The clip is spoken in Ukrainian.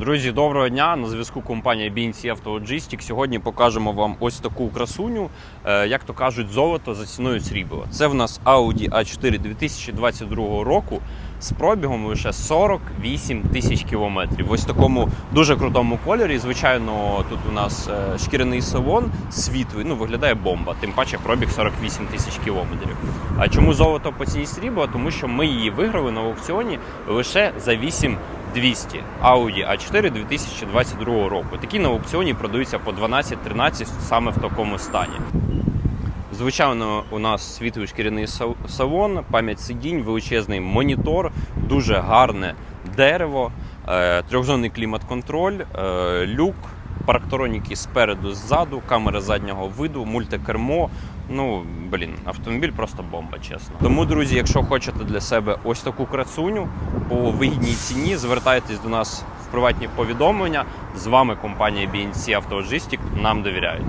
Друзі, доброго дня! На зв'язку компанія BNC Logistics. Сьогодні покажемо вам ось таку красуню, е, як то кажуть, золото за ціною срібла. Це в нас Audi A4 2022 року з пробігом лише 48 тисяч кілометрів. Ось в такому дуже крутому кольорі. Звичайно, тут у нас е, шкіряний салон, світлий, ну виглядає бомба. Тим паче пробіг 48 тисяч кілометрів. А чому золото по ціні срібла? Тому що ми її виграли на аукціоні лише за 8 200 Audi A4 2022 року. Такі на аукціоні продаються по 12-13 саме в такому стані. Звичайно, у нас світлий шкіряний салон, пам'ять сидінь, величезний монітор, дуже гарне дерево, е, трьохзонний клімат-контроль, е, люк, парктроніки спереду, ззаду, камера заднього виду, мультикермо. Ну, блін, автомобіль просто бомба, чесно. Тому, друзі, якщо хочете для себе ось таку красуню по вигідній ціні, звертайтесь до нас в приватні повідомлення. З вами компанія BNC Auto Нам довіряють.